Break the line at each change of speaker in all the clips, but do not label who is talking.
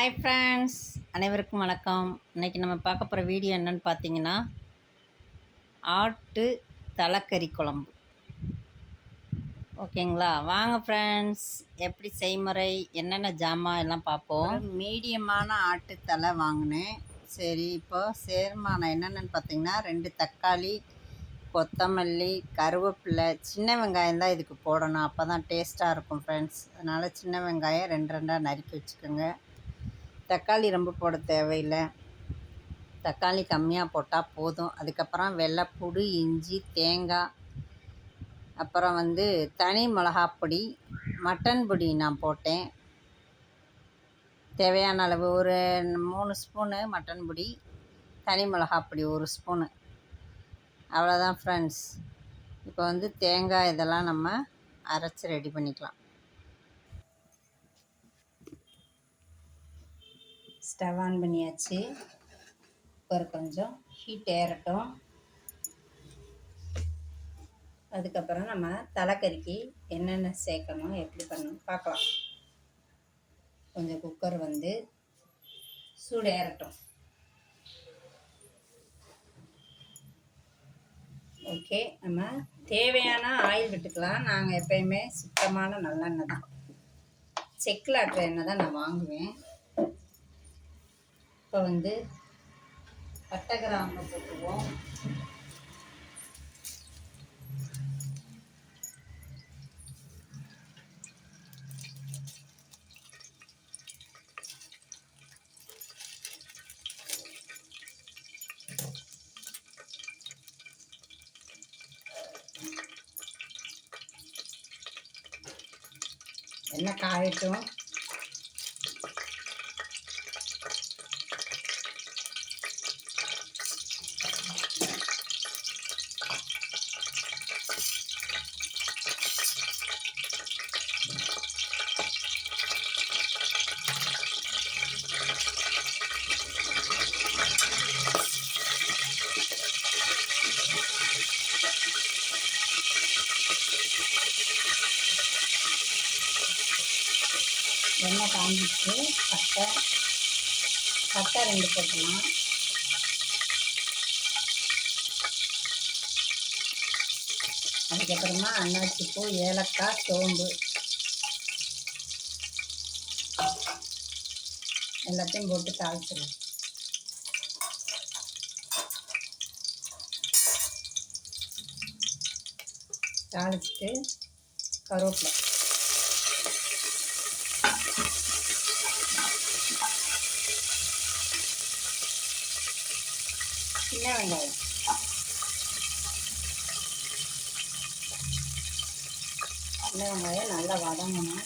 Hi friends அனைவருக்கும் வணக்கம். இன்றைக்கி நம்ம பார்க்க போகிற வீடியோ என்னென்னு பார்த்தீங்கன்னா ஆட்டு தலைக்கறி குழம்பு. ஓகேங்களா வாங்க ஃப்ரெண்ட்ஸ் எப்படி செய்முறை? என்னென்ன ஜாமான் எல்லாம் பார்ப்போம். மீடியமான ஆட்டு தலை வாங்கினேன். சரி இப்போது சேர்மானம் என்னென்னு பார்த்தீங்கன்னா ரெண்டு தக்காளி கொத்தமல்லி கருவேப்பிலை சின்ன வெங்காயம் தான் இதுக்கு போடணும். அப்போ தான் டேஸ்ட்டாக இருக்கும் ஃப்ரெண்ட்ஸ் அதனால் சின்ன வெங்காயம் ரெண்டு ரெண்டாக நறுக்கி வச்சுக்கோங்க. தக்காளி ரொம்ப போட தேவையில்லை. தக்காளி கம்மியாக போட்டால் போதும். அதுக்கப்புறம் வெள்ளைப்பூடு இஞ்சி தேங்காய் அப்புறம் வந்து தனி மிளகாப்பொடி மட்டன் பொடி நான் போட்டேன். தேவையான அளவு ஒரு மூணு ஸ்பூனு மட்டன் பொடி தனி மிளகாப்பொடி ஒரு ஸ்பூனு. அவ்வளோதான் ஃப்ரெண்ட்ஸ் இப்போ வந்து தேங்காய் இதெல்லாம் நம்ம அரைச்சி ரெடி பண்ணிக்கலாம். ஸ்டவ் ஆன் பண்ணியாச்சு. ஒரு கொஞ்சம் ஹீட் ஏறட்டும். அதுக்கப்புறம் நம்ம தலைக்கறிக்கு என்னென்ன சேர்க்கணும் எப்படி பண்ணணும் பார்க்கலாம். கொஞ்சம் குக்கர் வந்து சூடு ஏறட்டும். ஓகே நம்ம தேவையான ஆயில் விட்டுக்கலாம். நாங்கள் எப்பயுமே சுத்தமான நல்லெண்ணெய் தான். செக்கில் ஆட்டுற எண்ணெய் தான் நான் வாங்குவேன். இப்போ வந்து பட்டை கிராம்பு போட்டுருவோம் என்ன காயட்டும். இருக்கு. பட்டை. பட்டை ரெண்டு போட்டுக்கலாம். அதுக்கப்புறமா அன்னாச்சி பூ ஏலக்காய் சோம்பு. எல்லாத்தையும் போட்டு தாளிச்சிடலாம். தாளிச்சிட்டு கருவேப்பிலை. சின்ன வெங்காயம் சின்ன வெங்காயம் நல்லா வதங்கணும்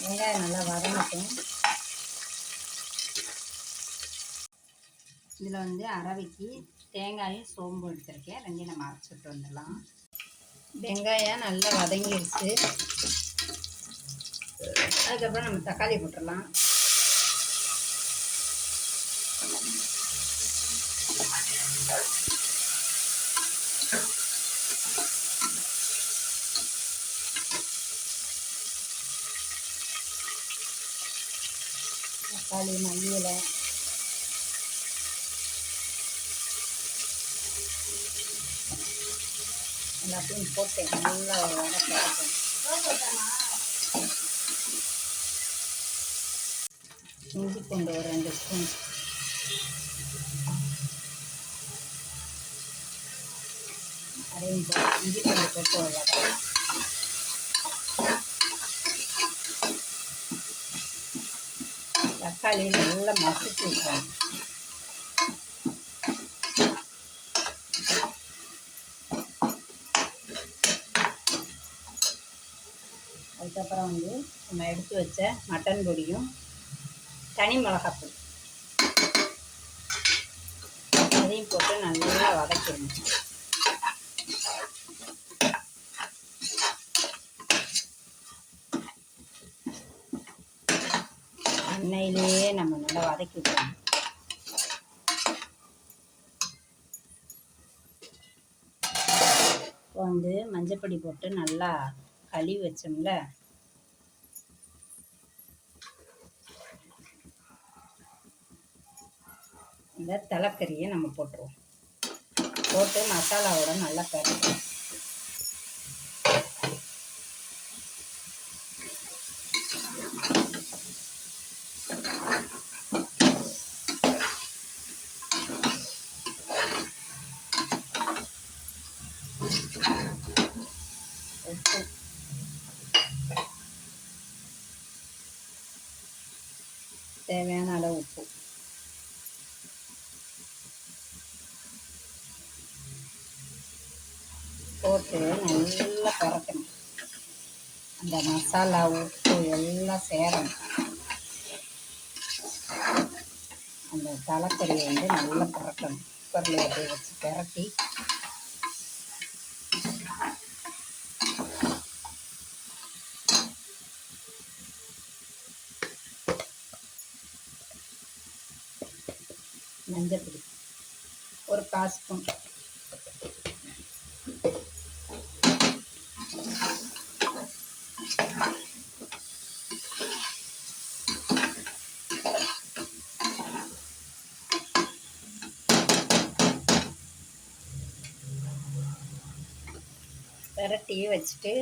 வெங்காயம் நல்லா வதங்கட்டும் இதில் வந்து அரவைக்கு தேங்காயும் சோம்பு எடுத்திருக்கேன் ரெண்டையும் நம்ம அரைச்சிட்டு வந்துடலாம் வெங்காயம் நல்லா வதங்கிடுச்சு அதுக்கப்புறம் நம்ம தக்காளி போட்டுடலாம். தக்காளி மல்லியில். எல்லாத்தையும் போட்டு நல்லா வதக்க இஞ்சி பூண்டு ஒரு ரெண்டு ஸ்பூன் அதையும் இஞ்சி பூண்டு போட்டு வளர்க்கலாம். தக்காளி நல்லா மசிச்சு விட்டுறோம் அதுக்கப்புறம் வந்து நம்ம எடுத்து வச்ச மட்டன் பொடியும் தனி மிளகாத்தூள். அதையும் போட்டு நல்லா வதக்கிடணும். எண்ணெயிலேயே நம்ம நல்லா வதக்கி விடணும் இப்போ வந்து மஞ்சப்பொடி போட்டு நல்லா கழுவி வச்சோம்ல? இந்த தலைக்கறியை நம்ம போட்டுருவோம். போட்டு மசாலாவோட நல்லா பரட்டும் தேவையான அளவு உப்பு போட்டு நல்லா பறக்கணும் அந்த மசாலா உப்பு எல்லாம் சேரணும். அந்த தலைக்கறியை வந்து நல்லா பறக்கணும் குக்கரில் அப்படியே வச்சு பரட்டி. மஞ்சள் பொடி. ஒரு கால் ஸ்பூன். பெரட்டி வச்சுட்டு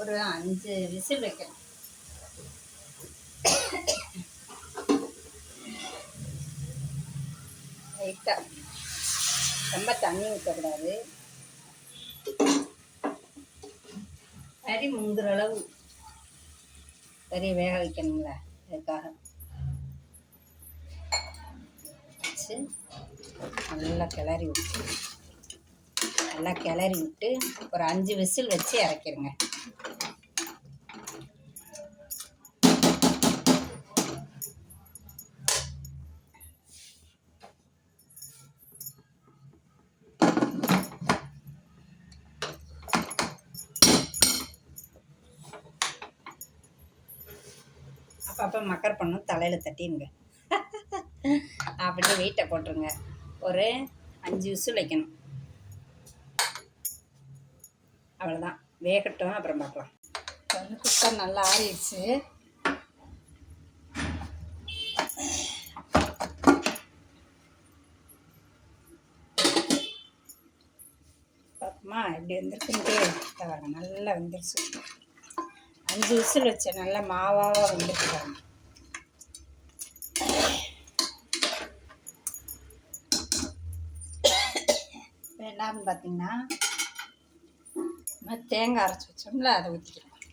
ஒரு அஞ்சு விசில் வைக்கணும். லைட்டாக ரொம்ப தண்ணி ஊற்றக்கூடாது கறி முங்குற அளவு. கறியை வேக வைக்கணுங்கள அதுக்காக. வச்சு நல்லா கிளறி விட்டு. நல்லா கிளறி விட்டு ஒரு அஞ்சு விசில் வச்சு இறக்கிடுங்க அப்பப்போ மக்கர் பண்ணும் தலையில் தட்டிடுங்க அப்படியே வெயிட்டை போட்டுருங்க. ஒரு அஞ்சு விசில் வைக்கணும். அவ்வளோதான் வேகட்டும் அப்புறம் பார்க்கலாம். வந்து குக்கர் நல்லா ஆறிடுச்சு. பார்ப்போமா இப்படி வந்துருக்குன்ட்டு. பாருங்க நல்லா வந்துருச்சு. அஞ்சு விசில் வச்சேன் நல்லா மாவாக வந்துருக்கு பாருங்க. இப்போ பார்த்தீங்கன்னா நம்ம தேங்காய் அரைச்சி வச்சோம்ல அதை ஊற்றிக்கலாம்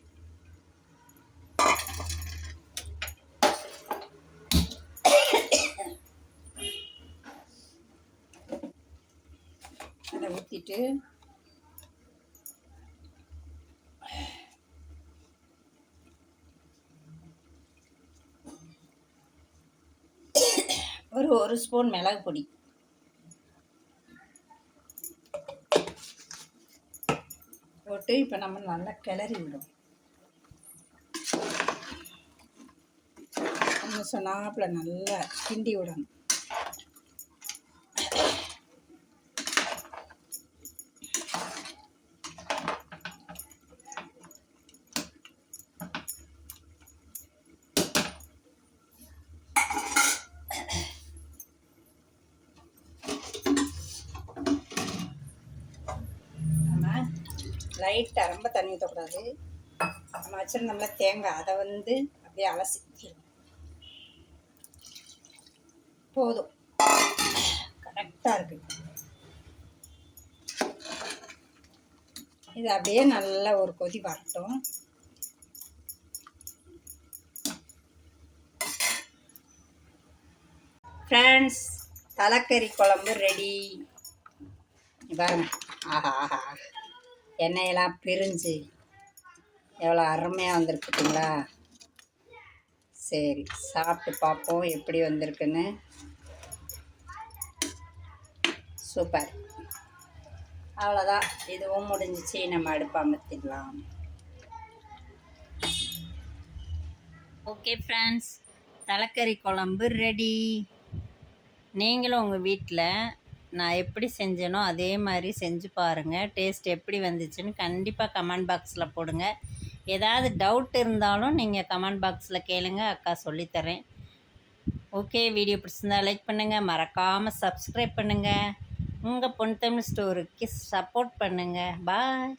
அதை ஊற்றிட்டு ஒரு ஒரு ஸ்பூன் மிளகு பொடி போட்டு இப்போ நம்ம நல்லா கிளறி விடும் சொன்னாப்பில் நல்லா கிண்டி விடணும் நம்ம லைட்டாக ரொம்ப தண்ணி ஊற்றக்கூடாது நம்ம வச்சுருந்தோம்ல தேங்காய் அதை வந்து அப்படியே அலசி போதும். கரெக்டாக இருக்கு. இது அப்படியே நல்லா ஒரு கொதி வரட்டும். ஃப்ரெண்ட்ஸ் தலைக்கறி குழம்பு ரெடி பாருங்க. ஆஹா ஆஹா. எண்ணெயெல்லாம் பிரிஞ்சு எவ்வளோ அருமையாக வந்திருக்குங்களா சரி சாப்பிட்டு பார்ப்போம் எப்படி வந்திருக்குன்னு. சூப்பர். அவ்வளோதான். இதுவும் முடிஞ்சிச்சு. நம்ம அடுப்பு அமர்த்திடலாம். ஓகே ஃப்ரெண்ட்ஸ் தலைக்கறி குழம்பு ரெடி நீங்களும் உங்கள் வீட்டில்
நான் எப்படி செஞ்சேனோ அதே மாதிரி செஞ்சு பாருங்கள் டேஸ்ட் எப்படி வந்துச்சுன்னு கண்டிப்பாக கமெண்ட் பாக்ஸில் போடுங்க. ஏதாவது டவுட் இருந்தாலும் நீங்கள் கமெண்ட் பாக்ஸில் கேளுங்க அக்கா சொல்லித்தரேன். ஓகே வீடியோ பிடிச்சிருந்தா லைக் பண்ணுங்கள் மறக்காமல் சப்ஸ்கிரைப் பண்ணுங்கள் உங்கள் பொன் தமிழ் ஸ்டோருக்கு சப்போர்ட் பண்ணுங்கள் பாய்